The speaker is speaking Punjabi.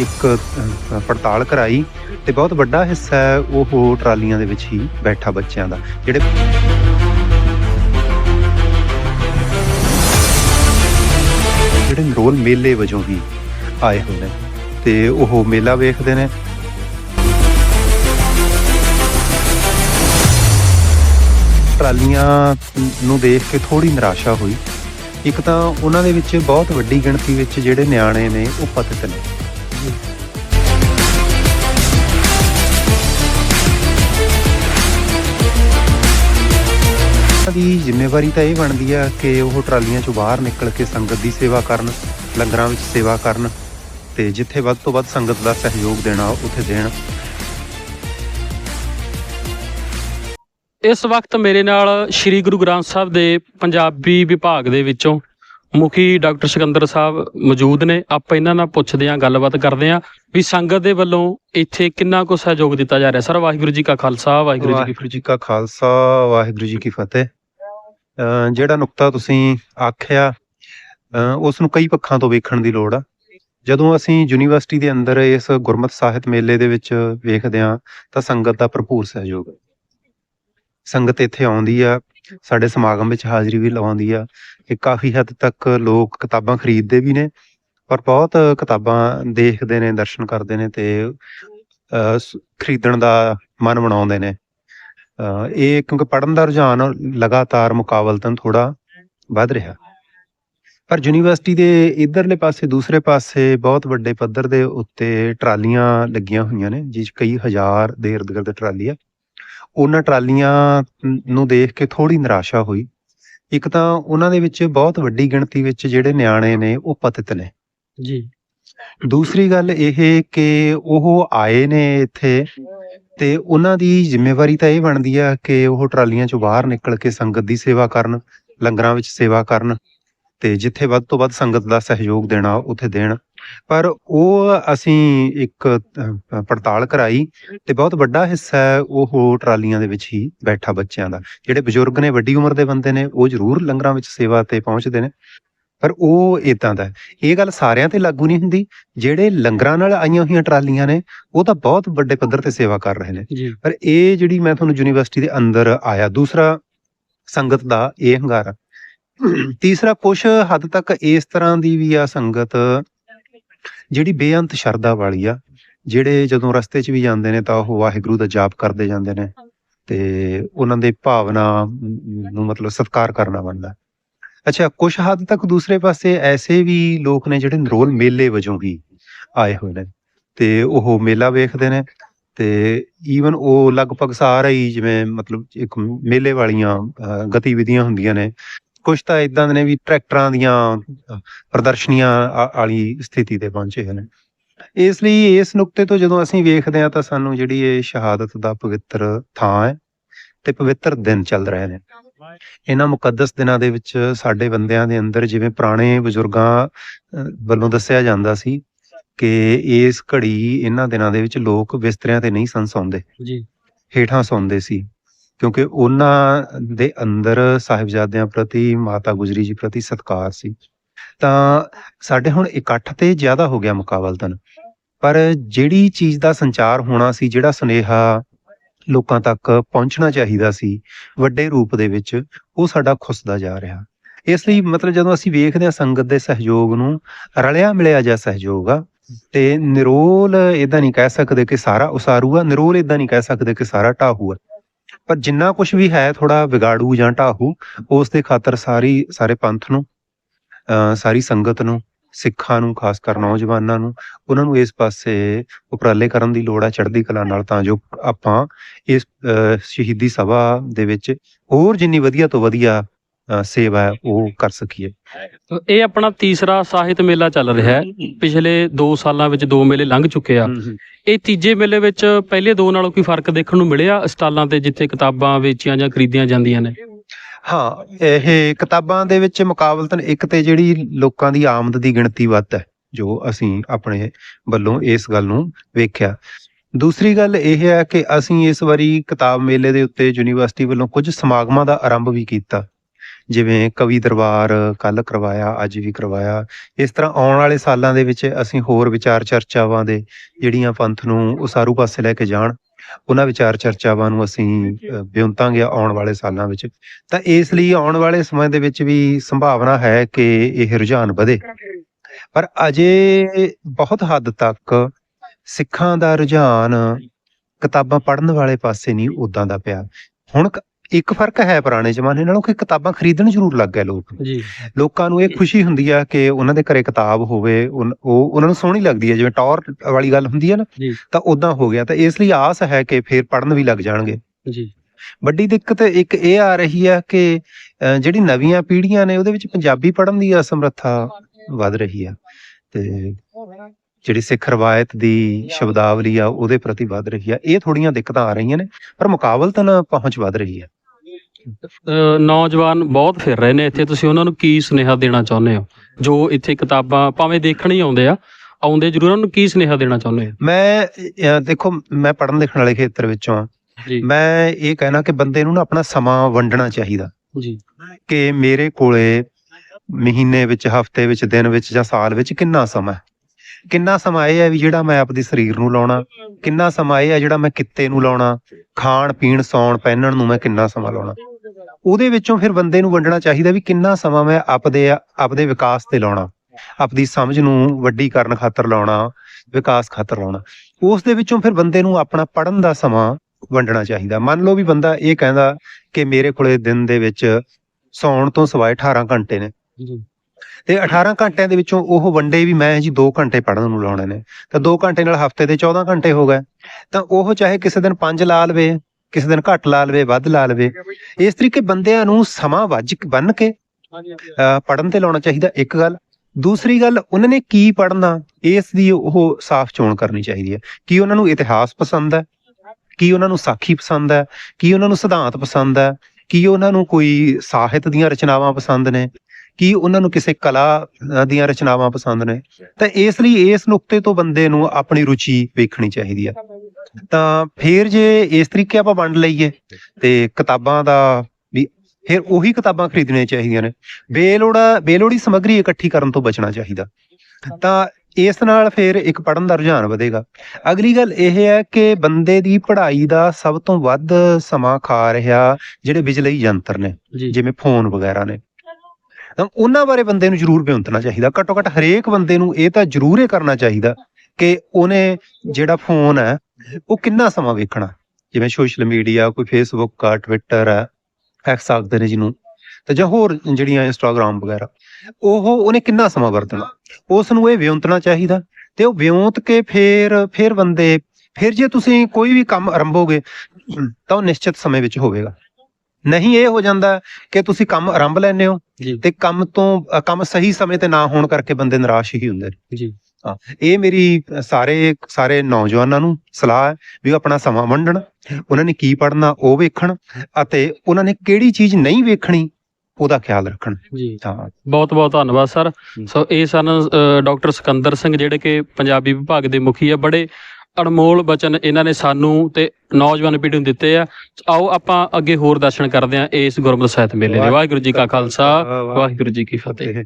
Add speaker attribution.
Speaker 1: ਇੱਕ ਪੜਤਾਲ ਕਰਾਈ ਤੇ ਬਹੁਤ ਵੱਡਾ ਹਿੱਸਾ ਹੈ ਉਹ ਟਰਾਲੀਆਂ ਦੇ ਵਿੱਚ ਹੀ ਬੈਠਾ ਬੱਚਿਆਂ ਦਾ, ਜਿਹੜੇ ਜਿਹੜੇ ਨਰੋਲ ਮੇਲੇ ਵਜੋਂ ਵੀ ਆਏ ਹੋਏ ਨੇ ਤੇ ਉਹ ਮੇਲਾ ਵੇਖਦੇ ਨੇ। ਟਰਾਲੀਆਂ ਨੂੰ ਦੇਖ ਕੇ ਥੋੜੀ ਨਿਰਾਸ਼ਾ ਹੋਈ। ਇੱਕ ਤਾਂ ਉਹਨਾਂ ਦੇ ਵਿੱਚ ਬਹੁਤ ਵੱਡੀ ਗਿਣਤੀ ਵਿੱਚ ਜਿਹੜੇ ਨਿਆਣੇ ਨੇ ਉਹ ਪਤਿਤ ਨੇ। ਉਹਨਾਂ ਦੀ ਜ਼ਿੰਮੇਵਾਰੀ ਤਾਂ ਇਹ ਬਣਦੀ ਆ ਕਿ ਉਹ ਟਰਾਲੀਆਂ ਚੋਂ ਬਾਹਰ ਨਿਕਲ ਕੇ ਸੰਗਤ ਦੀ ਸੇਵਾ ਕਰਨ, ਲੰਗਰਾਂ ਵਿੱਚ ਸੇਵਾ ਕਰਨ ਤੇ ਜਿੱਥੇ ਵੱਧ ਤੋਂ ਵੱਧ ਸੰਗਤ ਦਾ ਸਹਿਯੋਗ ਦੇਣਾ ਉੱਥੇ ਦੇਣ।
Speaker 2: ਇਸ ਵਕਤ ਮੇਰੇ ਨਾਲ ਸ੍ਰੀ ਗੁਰੂ ਗ੍ਰੰਥ ਸਾਹਿਬ ਦੇ ਪੰਜਾਬੀ ਵਿਭਾਗ ਦੇ ਵਿੱਚੋਂ ਮੁਖੀ ਡਾਕਟਰ ਸਿਕੰਦਰ ਸਾਹਿਬ ਮੌਜੂਦ ਨੇ। ਆਪਾਂ ਇਹਨਾਂ ਨਾਲ ਪੁੱਛਦੇ ਹਾਂ, ਗੱਲਬਾਤ ਕਰਦੇ ਹਾਂ ਵੀ ਸੰਗਤ ਦੇ ਵੱਲੋਂ ਇੱਥੇ ਕਿੰਨਾ ਕੁ ਸਹਿਯੋਗ ਦਿੱਤਾ ਜਾ ਰਿਹਾ? ਸਰ, ਵਾਹਿਗੁਰੂ ਜੀ ਕਾ ਖਾਲਸਾ, ਵਾਹਿਗੁਰੂ ਜੀ ਕੀ
Speaker 1: ਵਾਹਿਗੁਰੂ ਜੀ ਕਾ ਖਾਲਸਾ, ਵਾਹਿਗੁਰੂ ਜੀ ਕੀ ਫਤਿਹ। ਜਿਹੜਾ ਨੁਕਤਾ ਤੁਸੀਂ ਆਖਿਆ ਅਹ ਉਸ ਨੂੰ ਕਈ ਪੱਖਾਂ ਤੋਂ ਵੇਖਣ ਦੀ ਲੋੜ ਆ। ਜਦੋਂ ਅਸੀਂ ਯੂਨੀਵਰਸਿਟੀ ਦੇ ਅੰਦਰ ਇਸ ਗੁਰਮਤਿ ਸਾਹਿਤ ਮੇਲੇ ਦੇ ਵਿੱਚ ਵੇਖਦੇ ਹਾਂ, ਤਾਂ ਸੰਗਤ ਦਾ ਭਰਪੂਰ ਸਹਿਯੋਗ ਹੈ। ਸੰਗਤ ਇੱਥੇ ਆਉਂਦੀ ਆ ਸਾਡੇ ਸਮਾਗਮ ਵਿੱਚ ਹਾਜ਼ਰੀ ਵੀ ਲਵਾਉਂਦੀ ਆ ਕਿ ਕਾਫੀ ਹੱਦ ਤੱਕ ਲੋਕ ਕਿਤਾਬਾਂ ਖਰੀਦਦੇ ਵੀ ਨੇ, ਪਰ ਬਹੁਤ ਕਿਤਾਬਾਂ ਦੇਖਦੇ ਨੇ, ਦਰਸ਼ਨ ਕਰਦੇ ਨੇ ਤੇ ਖਰੀਦਣ ਦਾ ਮਨ ਬਣਾਉਂਦੇ ਨੇ। ਇਹ ਕਿਉਂਕਿ ਪੜਨ ਦਾ ਰੁਝਾਨ ਲਗਾਤਾਰ ਮੁਕਾਬਲਤਨ ਥੋੜਾ ਵੱਧ ਰਿਹਾ। ਪਰ ਯੂਨੀਵਰਸਿਟੀ ਦੇ ਇਧਰਲੇ ਪਾਸੇ, ਦੂਸਰੇ ਪਾਸੇ ਬਹੁਤ ਵੱਡੇ ਪੱਧਰ ਦੇ ਉੱਤੇ ਟਰਾਲੀਆਂ ਲੱਗੀਆਂ ਹੋਈਆਂ ਨੇ, ਜਿਸ ਕਈ ਹਜ਼ਾਰ ਦੇ ਇਰਦ ਗਿਰਦ ਟਰਾਲੀ ਆ। ਉਹਨਾਂ ਟਰਾਲੀਆਂ ਨੂੰ ਦੇਖ ਕੇ ਥੋੜੀ ਨਿਰਾਸ਼ਾ ਹੋਈ। ਇੱਕ ਤਾਂ ਉਹਨਾਂ ਦੇ ਵਿੱਚ ਬਹੁਤ ਵੱਡੀ ਗਿਣਤੀ ਵਿੱਚ ਜਿਹੜੇ ਨਿਆਣੇ ਨੇ ਉਹ ਪਤਿਤ ਨੇ।
Speaker 2: ਜੀ।
Speaker 1: ਦੂਸਰੀ ਗੱਲ ਇਹ ਕਿ ਉਹ ਆਏ ਨੇ ਇੱਥੇ ਤੇ ਉਹਨਾਂ ਦੀ ਜ਼ਿੰਮੇਵਾਰੀ ਤਾਂ ਇਹ ਬਣਦੀ ਆ ਕਿ ਉਹ ਟਰਾਲੀਆਂ ਚੋਂ ਬਾਹਰ ਨਿਕਲ ਕੇ ਸੰਗਤ ਦੀ ਸੇਵਾ ਕਰਨ ਲੰਗਰਾਂ ਵਿੱਚ ਸੇਵਾ ਕਰਨ। ਤੇ ਜਿੱਥੇ ਵੱਧ ਤੋਂ ਵੱਧ ਸੰਗਤ ਦਾ ਸਹਿਯੋਗ ਦੇਣਾ ਉੱਥੇ ਦੇਣ। ਪਰ ਉਹ ਅਸੀਂ ਇੱਕ ਪੜਤਾਲ ਕਰਾਈ ਤੇ ਬਹੁਤ ਵੱਡਾ ਹਿੱਸਾ ਉਹ ਟਰਾਲੀਆਂ ਦੇ ਵਿੱਚ ਹੀ ਬੈਠਾ ਬੱਚਿਆਂ ਦਾ। ਜਿਹੜੇ ਬਜ਼ੁਰਗ ਨੇ ਵੱਡੀ ਉਮਰ ਦੇ ਬੰਦੇ ਨੇ ਉਹ ਜ਼ਰੂਰ ਲੰਗਰਾਂ ਵਿੱਚ ਸੇਵਾ ਤੇ ਪਹੁੰਚਦੇ ਨੇ। ਪਰ ਉਹ ਇਦਾਂ ਦਾ। ਇਹ ਗੱਲ ਸਾਰਿਆਂ ਤੇ ਲਾਗੂ ਨਹੀਂ ਹੁੰਦੀ। ਜਿਹੜੇ ਲੰਗਰਾਂ ਨਾਲ ਆਈਆਂ ਹੋਈਆਂ ਟਰਾਲੀਆਂ ਨੇ ਉਹ ਤਾਂ ਬਹੁਤ ਵੱਡੇ ਪੱਧਰ ਤੇ ਸੇਵਾ ਕਰ ਰਹੇ ਨੇ। ਪਰ ਇਹ ਜਿਹੜੀ ਮੈਂ ਤੁਹਾਨੂੰ ਯੂਨੀਵਰਸਿਟੀ ਦੇ ਅੰਦਰ ਆਇਆ ਦੂਸਰਾ ਸੰਗਤ ਦਾ ਇਹ ਹੰਗਾਰਾ ਤੀਸਰਾ ਕੁਛ ਹੱਦ ਤੱਕ ਇਸ ਤਰ੍ਹਾਂ ਦੀ ਵੀ ਆ ਸੰਗਤ, ਜਿਹੜੀ ਬੇਅੰਤ ਸ਼ਰਧਾ ਵਾਲੀ ਆ, ਜਿਹੜੇ ਜਦੋਂ ਰਸਤੇ 'ਚ ਵੀ ਜਾਂਦੇ ਨੇ ਤਾਂ ਉਹ ਵਾਹਿਗੁਰੂ ਦਾ ਜਾਪ ਕਰਦੇ ਜਾਂਦੇ ਨੇ ਤੇ ਉਹਨਾਂ ਦੇ ਭਾਵਨਾ ਨੂੰ ਮਤਲਬ ਸਤਿਕਾਰ ਕਰਨਾ ਬਣਦਾ। ਅੱਛਾ, ਕੁਛ ਹੱਦ ਤੱਕ ਦੂਸਰੇ ਪਾਸੇ ਐਸੇ ਵੀ ਲੋਕ ਨੇ ਜਿਹੜੇ ਨਰੋਲ ਮੇਲੇ ਵਜੋਂ ਹੀ ਆਏ ਹੋਏ ਨੇ ਤੇ ਉਹ ਮੇਲਾ ਵੇਖਦੇ ਨੇ ਤੇ ਈਵਨ ਉਹ ਲਗਭਗ ਸਾਰਾ ਹੀ ਜਿਵੇਂ ਮਤਲਬ ਇੱਕ ਮੇਲੇ ਵਾਲੀਆਂ ਗਤੀਵਿਧੀਆਂ ਹੁੰਦੀਆਂ ਨੇ ਕੁਝ ਤਾਂ ਇਦਾਂ ਦੇ ਨੇ ਵੀ ਟਰੈਕਟਰਾਂ ਦੀਆਂ ਪ੍ਰਦਰਸ਼ਨੀਆਂ ਆ- ਵਾਲੀ ਸਥਿਤੀ ਤੇ ਪਹੁੰਚੇ ਹੋਏ ਨੇ। ਇਸ ਲਈ ਇਸ ਨੁਕਤੇ ਤੋਂ ਜਦੋਂ ਅਸੀਂ ਵੇਖਦੇ ਹਾਂ ਤਾਂ ਸਾਨੂੰ ਜਿਹੜੀ ਇਹ ਸ਼ਹਾਦਤ ਦਾ ਪਵਿੱਤਰ ਥਾਂ ਹੈ ਤੇ ਪਵਿੱਤਰ ਦਿਨ ਚੱਲ ਰਹੇ ਨੇ। ਇਹਨਾਂ ਮੁਕੱਦਸ ਦਿਨਾਂ ਦੇ ਵਿੱਚ ਸਾਡੇ ਬੰਦਿਆਂ ਦੇ ਅੰਦਰ ਜਿਵੇਂ ਪੁਰਾਣੇ ਬਜ਼ੁਰਗਾਂ ਵੱਲੋਂ ਦੱਸਿਆ ਜਾਂਦਾ ਸੀ ਕਿ ਇਸ ਘੜੀ ਇਹਨਾਂ ਦਿਨਾਂ ਦੇ ਵਿੱਚ ਲੋਕ ਬਿਸਤਰਿਆਂ ਤੇ ਨਹੀਂ ਸਨ ਸੌਂਦੇ।
Speaker 2: ਜੀ।
Speaker 1: ਹੇਠਾਂ ਸੌਂਦੇ ਸੀ। ਕਿਉਂਕਿ ਉਹਨਾਂ ਦੇ ਅੰਦਰ ਸਾਹਿਬਜ਼ਾਦਿਆਂ ਪ੍ਰਤੀ, ਮਾਤਾ ਗੁਜਰੀ ਜੀ ਪ੍ਰਤੀ ਸਤਿਕਾਰ ਸੀ। ਤਾਂ ਸਾਡੇ ਹੁਣ ਇਕੱਠ ਤੇ ਜ਼ਿਆਦਾ ਹੋ ਗਿਆ ਮੁਕਾਬਲਤਨ। ਪਰ ਜਿਹੜੀ ਚੀਜ਼ ਦਾ ਸੰਚਾਰ ਹੋਣਾ ਸੀ, ਜਿਹੜਾ ਸੁਨੇਹਾ ਲੋਕਾਂ ਤੱਕ ਪਹੁੰਚਣਾ ਚਾਹੀਦਾ ਸੀ, ਵੱਡੇ ਰੂਪ ਦੇ ਵਿੱਚ, ਉਹ ਸਾਡਾ ਖੁੱਸਦਾ ਜਾ ਰਿਹਾ। ਇਸ ਲਈ ਮਤਲਬ ਜਦੋਂ ਅਸੀਂ ਵੇਖਦੇ ਹਾਂ ਸੰਗਤ ਦੇ ਸਹਿਯੋਗ ਨੂੰ, ਰਲਿਆ ਮਿਲਿਆ ਜਿਹਾ ਸਹਿਯੋਗ ਆ, ਤੇ ਨਿਰੋਲ ਇਦਾਂ ਨਹੀਂ ਕਹਿ ਸਕਦੇ ਕਿ ਸਾਰਾ ਉਸਾਰੂ ਆ, ਨਿਰੋਲ ਇਦਾਂ ਨਹੀਂ ਕਹਿ ਸਕਦੇ ਕਿ ਸਾਰਾ ਢਾਹੂ ਆ। ਪਰ ਜਿੰਨਾ ਕੁਝ ਵੀ ਹੈ ਥੋੜਾ ਵਿਗਾੜੂ ਜਾਂ ਢਾਹੂ ਉਸ ਦੇ ਖਾਤਰ ਸਾਰੀ ਸਾਰੇ ਪੰਥ ਨੂੰ ਅਹ ਸਾਰੀ ਸੰਗਤ ਨੂੰ ਸਿੱਖਾਂ ਨੂੰ ਖਾਸ ਕਰ ਨੌਜਵਾਨਾਂ ਨੂੰ ਉਹਨਾਂ ਨੂੰ ਇਸ ਪਾਸੇ ਉਪਰਾਲੇ ਕਰਨ ਦੀ ਲੋੜ ਹੈ ਚੜ੍ਹਦੀ ਕਲਾ ਨਾਲ ਤਾਂ ਜੋ ਆਪਾਂ ਇਸ ਅਹ, ਸ਼ਹੀਦੀ ਸਭਾ ਦੇ ਵਿੱਚ ਹੋਰ ਜਿੰਨੀ ਵਧੀਆ ਤੋਂ ਵਧੀਆ ਸੇਵਾ ਹੈ ਉਹ ਕਰ ਸਕੀਏ।
Speaker 2: ਇਹ ਆਪਣਾ ਤੀਸਰਾ ਸਾਹਿਤ ਮੇਲਾ ਚੱਲ ਰਿਹਾ ਹੈ। ਪਿਛਲੇ 2 ਸਾਲਾਂ ਵਿੱਚ ਦੋ ਮੇਲੇ ਲੰਘ ਚੁੱਕੇ ਆ। ਇਹ ਤੀਜੇ ਮੇਲੇ ਵਿੱਚ ਪਹਿਲੇ ਦੋ ਨਾਲੋਂ ਕੋਈ ਫ਼ਰਕ ਦੇਖਣ ਨੂੰ ਮਿਲਿਆ? ਸਟਾਲਾਂ ਤੇ ਜਿੱਥੇ ਕਿਤਾਬਾਂ ਵੇਚੀਆਂ ਜਾਂ ਖਰੀਦੀਆਂ ਜਾਂਦੀਆਂ ਨੇ।
Speaker 1: ਹਾਂ ਇਹ ਕਿਤਾਬਾਂ ਦੇ ਵਿੱਚ ਮੁਕਾਬਲਤਨ ਇੱਕ ਤੇ ਜਿਹੜੀ ਲੋਕਾਂ ਦੀ ਆਮਦ ਦੀ ਗਿਣਤੀ ਵੱਧ ਹੈ ਜੋ ਅਸੀਂ ਆਪਣੇ ਵੱਲੋਂ ਇਸ ਗੱਲ ਨੂੰ ਵੇਖਿਆ। ਦੂਸਰੀ ਗੱਲ ਇਹ ਹੈ ਕਿ ਅਸੀਂ ਇਸ ਵਾਰੀ ਕਿਤਾਬ ਮੇਲੇ ਦੇ ਉੱਤੇ ਯੂਨੀਵਰਸਿਟੀ ਵੱਲੋਂ ਕੁਝ ਸਮਾਗਮਾਂ ਦਾ ਆਰੰਭ ਵੀ ਕੀਤਾ। ਜਿਵੇਂ ਕਵੀ ਦਰਬਾਰ ਕੱਲ ਕਰਵਾਇਆ ਅੱਜ ਵੀ ਕਰਵਾਇਆ। ਇਸ ਤਰ੍ਹਾਂ ਆਉਣ ਵਾਲੇ ਸਾਲਾਂ ਦੇ ਵਿੱਚ ਅਸੀਂ ਹੋਰ ਵਿਚਾਰ ਚਰਚਾਵਾਂ ਦੇ ਜਿਹੜੀਆਂ ਪੰਥ ਨੂੰ ਉਸਾਰੂ ਪਾਸੇ ਲੈ ਕੇ ਜਾਣ ਉਹਨਾਂ ਵਿਚਾਰ ਚਰਚਾਵਾਂ ਨੂੰ ਅਸੀਂ ਅ, ਆਉਣ ਵਾਲੇ ਸਾਲਾਂ ਵਿੱਚ। ਤਾਂ ਇਸ ਲਈ ਆਉਣ ਵਾਲੇ ਸਮੇਂ ਦੇ ਵਿੱਚ ਵੀ ਸੰਭਾਵਨਾ ਹੈ ਕਿ ਇਹ ਰੁਝਾਨ ਵਧੇ। ਪਰ ਅਜੇ ਬਹੁਤ ਹੱਦ ਤੱਕ ਸਿੱਖਾਂ ਦਾ ਰੁਝਾਨ ਕਿਤਾਬਾਂ ਪੜ੍ਹਨ ਵਾਲੇ ਪਾਸੇ ਨਹੀਂ ਉਦਾਂ ਦਾ ਪਿਆ। ਹੁਣ ਇੱਕ ਫ਼ਰਕ ਹੈ ਪੁਰਾਣੇ ਜ਼ਮਾਨੇ ਨਾਲੋਂ ਕਿ ਕਿਤਾਬਾਂ ਖਰੀਦਣ ਜ਼ਰੂਰ ਲੱਗ ਗਏ ਲੋਕ।
Speaker 2: ਜੀ।
Speaker 1: ਲੋਕਾਂ ਨੂੰ ਇਹ ਖੁਸ਼ੀ ਹੁੰਦੀ ਆ ਕਿ ਉਹਨਾਂ ਦੇ ਘਰੇ ਕਿਤਾਬ ਹੋਵੇ ਉਹ ਉਹਨਾਂ ਨੂੰ ਸੋਹਣੀ ਲੱਗਦੀ ਹੈ ਜਿਵੇਂ ਟੌਰ ਵਾਲੀ ਗੱਲ ਹੁੰਦੀ ਹੈ ਨਾ। ਤਾਂ ਉਦਾਂ ਹੋ ਗਿਆ। ਤਾਂ ਇਸ ਲਈ ਆਸ ਹੈ ਕਿ ਫੇਰ ਪੜ੍ਹਨ ਵੀ ਲੱਗ ਜਾਣਗੇ।
Speaker 2: ਜੀ।
Speaker 1: ਵੱਡੀ ਦਿੱਕਤ ਇੱਕ ਇਹ ਆ ਰਹੀ ਆ ਕਿ ਜਿਹੜੀ ਨਵੀਆਂ ਪੀੜ੍ਹੀਆਂ ਨੇ ਉਹਦੇ ਵਿੱਚ ਪੰਜਾਬੀ ਪੜ੍ਹਨ ਦੀ ਅਸਮਰੱਥਾ ਵੱਧ ਰਹੀ ਆ ਤੇ ਜਿਹੜੀ ਸਿੱਖ ਰਵਾਇਤ ਦੀ ਸ਼ਬਦਾਵਲੀ ਆ ਉਹਦੇ ਪ੍ਰਤੀ ਵੱਧ ਰਹੀ ਆ। ਇਹ ਥੋੜੀਆਂ ਦਿੱਕਤਾਂ ਆ ਰਹੀਆਂ ਨੇ ਪਰ ਮੁਕਾਬਲਤਨ ਪਹੁੰਚ ਵੱਧ ਰਹੀ ਆ।
Speaker 2: ਨੌਜਵਾਨ ਬਹੁਤ ਫਿਰ ਰਹੇ ਨੇ ਇੱਥੇ। ਤੁਸੀਂ ਉਹਨਾਂ ਨੂੰ ਕੀ ਸੁਨੇਹਾ ਦੇਣਾ ਚਾਹੁੰਦੇ ਹੋ? ਜੋ ਇੱਥੇ ਕਿਤਾਬਾਂ ਭਾਵੇਂ ਦੇਖਣ ਹੀ ਆਉਂਦੇ ਆ ਆਉਂਦੇ ਜ਼ਰੂਰ ਉਹਨਾਂ ਨੂੰ ਕੀ ਸੁਨੇਹਾ ਦੇਣਾ ਚਾਹੁੰਦੇ ਹੋ?
Speaker 1: ਮੈਂ ਦੇਖੋ ਮੈਂ ਪੜ੍ਹਨ ਲਿਖਣ ਵਾਲੇ ਖੇਤਰ ਵਿੱਚੋਂ ਆ। ਮੈਂ ਇਹ ਕਹਿਣਾ ਕਿ ਬੰਦੇ ਨੂੰ ਨਾ ਆਪਣਾ ਸਮਾਂ ਵੰਡਣਾ ਚਾਹੀਦਾ।
Speaker 2: ਜੀ।
Speaker 1: ਕਿ ਮੇਰੇ ਕੋਲੇ ਮਹੀਨੇ ਵਿੱਚ ਹਫ਼ਤੇ ਵਿੱਚ ਦਿਨ ਵਿੱਚ ਜਾਂ ਸਾਲ ਵਿੱਚ ਕਿੰਨਾ ਸਮਾਂ ਹੈ? ਕਿੰਨਾ ਸਮਾਂ ਇਹ ਹੈ ਵੀ ਜਿਹੜਾ ਮੈਂ ਆਪਦੇ ਸਰੀਰ ਨੂੰ ਲਾਉਣਾ? ਕਿੰਨਾ ਸਮਾਂ ਇਹ ਹੈ ਜਿਹੜਾ ਮੈਂ ਕਿੱਤੇ ਨੂੰ ਲਾਉਣਾ? ਖਾਣ ਪੀਣ ਸੌਣ ਪਹਿਨਣ ਨੂੰ ਮੈਂ ਕਿੰਨਾ ਸਮਾਂ ਲਾਉਣਾ? ਉਹਦੇ ਵਿੱਚੋਂ ਫਿਰ ਬੰਦੇ ਨੂੰ ਵੰਡਣਾ ਚਾਹੀਦਾ ਵੀ ਕਿੰਨਾ ਸਮਾਂ ਮੈਂ ਆਪਦੇ ਆਪਦੇ ਵਿਕਾਸ ਤੇ ਲਾਉਣਾ। ਆਪਦੀ ਸਮਝ ਨੂੰ ਵੱਡੀ ਕਰਨ ਖਾਤਰ ਲਾਉਣਾ ਵਿਕਾਸ ਖਾਤਰ ਲਾਉਣਾ। ਉਸ ਦੇ ਵਿੱਚੋਂ ਫਿਰ ਬੰਦੇ ਨੂੰ ਆਪਣਾ ਪੜਨ ਦਾ ਸਮਾਂ ਵੰਡਣਾ ਚਾਹੀਦਾ। ਮੰਨ ਲਓ ਵੀ ਬੰਦਾ ਇਹ ਕਹਿੰਦਾ ਕਿ ਮੇਰੇ ਕੋਲੇ ਦਿਨ ਦੇ ਵਿੱਚ ਸੌਣ ਤੋਂ ਸਿਵਾਏ 18 ਘੰਟੇ ਨੇ। ਤੇ 18 ਘੰਟਿਆਂ ਦੇ ਵਿੱਚੋਂ ਉਹ ਵੰਡੇ ਵੀ ਮੈਂ ਜੀ 2 ਘੰਟੇ ਪੜਨ ਨੂੰ ਲਾਉਣੇ ਨੇ। ਤਾਂ 2 ਘੰਟੇ ਨਾਲ ਹਫ਼ਤੇ ਦੇ 14 ਘੰਟੇ ਹੋ ਗਏ। ਤਾਂ ਉਹ ਚਾਹੇ ਕਿਸੇ ਦਿਨ 5 ਲਾ ਲਵੇ ਕਿਸੇ ਦਿਨ ਘੱਟ ਲਾ ਲਵੇ ਵੱਧ ਲਾ ਲਵੇ। ਇਸ ਤਰੀਕੇ ਬੰਦਿਆਂ ਨੂੰ ਸਮਾਂ ਵੱਜ ਬੰਨ ਕੇ ਪੜਨ ਤੇ ਲਾਉਣਾ ਚਾਹੀਦਾ ਇੱਕ ਗੱਲ। ਦੂਸਰੀ ਗੱਲ ਉਹਨਾਂ ਨੇ ਕੀ ਪੜਨਾ ਇਸ ਦੀ ਉਹ ਸਾਫ਼ ਚੋਣ ਕਰਨੀ ਚਾਹੀਦੀ ਹੈ। ਕੀ ਉਹਨਾਂ ਨੂੰ ਇਤਿਹਾਸ ਪਸੰਦ ਹੈ? ਕੀ ਉਹਨਾਂ ਨੂੰ ਸਾਖੀ ਪਸੰਦ ਹੈ? ਕੀ ਉਹਨਾਂ ਨੂੰ ਸਿਧਾਂਤ ਪਸੰਦ ਹੈ? ਕੀ ਉਹਨਾਂ ਨੂੰ ਕੋਈ ਸਾਹਿਤ ਦੀਆਂ ਰਚਨਾਵਾਂ ਪਸੰਦ ਨੇ? ਕੀ ਉਹਨਾਂ ਨੂੰ ਕਿਸੇ ਕਲਾ ਦੀਆਂ ਰਚਨਾਵਾਂ ਪਸੰਦ ਨੇ? ਤਾਂ ਇਸ ਲਈ ਇਸ ਨੁਕਤੇ ਤੋਂ ਬੰਦੇ ਨੂੰ ਆਪਣੀ ਰੁਚੀ ਵੇਖਣੀ ਚਾਹੀਦੀ ਹੈ। ਤਾਂ ਫਿਰ ਜੇ ਇਸ ਤਰੀਕੇ ਆਪਾਂ ਵੰਡ ਲਈਏ ਤੇ ਕਿਤਾਬਾਂ ਦਾ ਵੀ ਫਿਰ ਉਹੀ ਕਿਤਾਬਾਂ ਖਰੀਦਣੀਆਂ ਚਾਹੀਦੀਆਂ ਨੇ। ਬੇਲੋੜਾ ਬੇਲੋੜੀ ਸਮੱਗਰੀ ਇਕੱਠੀ ਕਰਨ ਤੋਂ ਬਚਣਾ ਚਾਹੀਦਾ। ਤਾਂ ਇਸ ਨਾਲ ਫਿਰ ਇੱਕ ਪੜਨ ਦਾ ਰੁਝਾਨ ਵਧੇਗਾ। ਅਗਲੀ ਗੱਲ ਇਹ ਹੈ ਕਿ ਬੰਦੇ ਦੀ ਪੜ੍ਹਾਈ ਦਾ ਸਭ ਤੋਂ ਵੱਧ ਸਮਾਂ ਖਾ ਰਿਹਾ ਜਿਹੜੇ ਬਿਜਲਈ ਯੰਤਰ ਨੇ ਜਿਵੇਂ ਫੋਨ ਵਗੈਰਾ ਨੇ। ਤਾਂ ਉਹਨਾਂ ਬਾਰੇ ਬੰਦੇ ਨੂੰ ਜ਼ਰੂਰ ਵਿਉਂਤਣਾ ਚਾਹੀਦਾ। ਘੱਟੋ ਘੱਟ ਹਰੇਕ ਬੰਦੇ ਨੂੰ ਇਹ ਤਾਂ ਜ਼ਰੂਰ ਇਹ ਕਰਨਾ ਚਾਹੀਦਾ ਕਿ ਉਹਨੇ ਜਿਹੜਾ ਫੋਨ ਹੈ ਉਹ ਕਿੰਨਾ ਸਮਾਂ ਵੇਖਣਾ? ਜਿਵੇਂ ਸੋਸ਼ਲ ਮੀਡੀਆ ਕੋਈ ਫੇਸਬੁੱਕ ਆ ਟਵਿੱਟਰ ਆ ਐਕਸ ਆਖਦੇ ਨੇ ਜਿਹਨੂੰ। ਤੇ ਜਾਂ ਹੋਰ ਜਿਹੜੀਆਂ ਇੰਸਟਾਗ੍ਰਾਮ ਵਗੈਰਾ ਉਹ ਉਹਨੇ ਕਿੰਨਾ ਸਮਾਂ ਵਰਤਣਾ? ਉਸ ਨੂੰ ਇਹ ਵਿਉਂਤਣਾ ਚਾਹੀਦਾ। ਤੇ ਉਹ ਵਿਉਂਤ ਕੇ ਫੇਰ ਫੇਰ ਬੰਦੇ ਫਿਰ ਜੇ ਤੁਸੀਂ ਕੋਈ ਵੀ ਕੰਮ ਆਰੰਭੋਗੇ ਤਾਂ ਉਹ ਨਿਸ਼ਚਿਤ ਸਮੇਂ ਵਿੱਚ ਹੋਵੇਗਾ। ਨਹੀਂ ਇਹ ਹੋ ਜਾਂਦਾ ਕਿ ਤੁਸੀਂ ਕੰਮ ਆਰੰਭ ਲੈਂਦੇ ਹੋ ਤੇ ਕੰਮ ਤੋਂ ਕੰਮ ਸਹੀ ਸਮੇਂ ਤੇ ਨਾ ਹੋਣ ਕਰਕੇ ਬੰਦੇ ਨਿਰਾਸ਼ ਹੀ ਹੁੰਦੇ ਨੇ।
Speaker 2: ਜੀ।
Speaker 1: ਇਹ ਮੇਰੀ ਸਾਰੇ ਸਾਰੇ ਨੌਜਵਾਨਾਂ ਨੂੰ ਸਲਾਹ ਹੈ ਵੀ ਆਪਣਾ ਸਮਾਂ ਵੰਡਣ। ਉਹਨਾਂ ਨੇ ਕੀ ਪੜ੍ਹਨਾ ਉਹ ਵੇਖਣ ਅਤੇ ਉਹਨਾਂ ਨੇ ਕਿਹੜੀ ਚੀਜ਼ ਨਹੀਂ ਵੇਖਣੀ ਉਹਦਾ ਖਿਆਲ ਰੱਖਣ।
Speaker 2: ਜੀ। ਬਹੁਤ ਬਹੁਤ ਧੰਨਵਾਦ ਸਰ। ਸੋ ਇਹ ਸਨ ਡਾਕਟਰ ਸਿਕੰਦਰ ਸਿੰਘ ਜਿਹੜੇ ਕਿ ਪੰਜਾਬੀ ਵਿਭਾਗ ਦੇ ਮੁਖੀ ਆ। ਬੜੇ ਅਨਮੋਲ ਬਚਨ ਇਹਨਾਂ ਨੇ ਸਾਨੂੰ ਤੇ ਨੌਜਵਾਨ ਪੀੜ੍ਹੀ ਨੂੰ ਦਿੱਤੇ ਆ। ਆਓ ਆਪਾਂ ਅੱਗੇ ਹੋਰ ਦਰਸ਼ਨ ਕਰਦੇ ਹਾਂ ਇਸ ਗੁਰਮਤਿ ਸਾਹਿਤ ਮੇਲੇ ਦੇ। ਵਾਹਿਗੁਰੂ ਜੀ ਕਾ ਖਾਲਸਾ ਵਾਹਿਗੁਰੂ ਜੀ ਕੀ
Speaker 1: ਫਤਿਹ।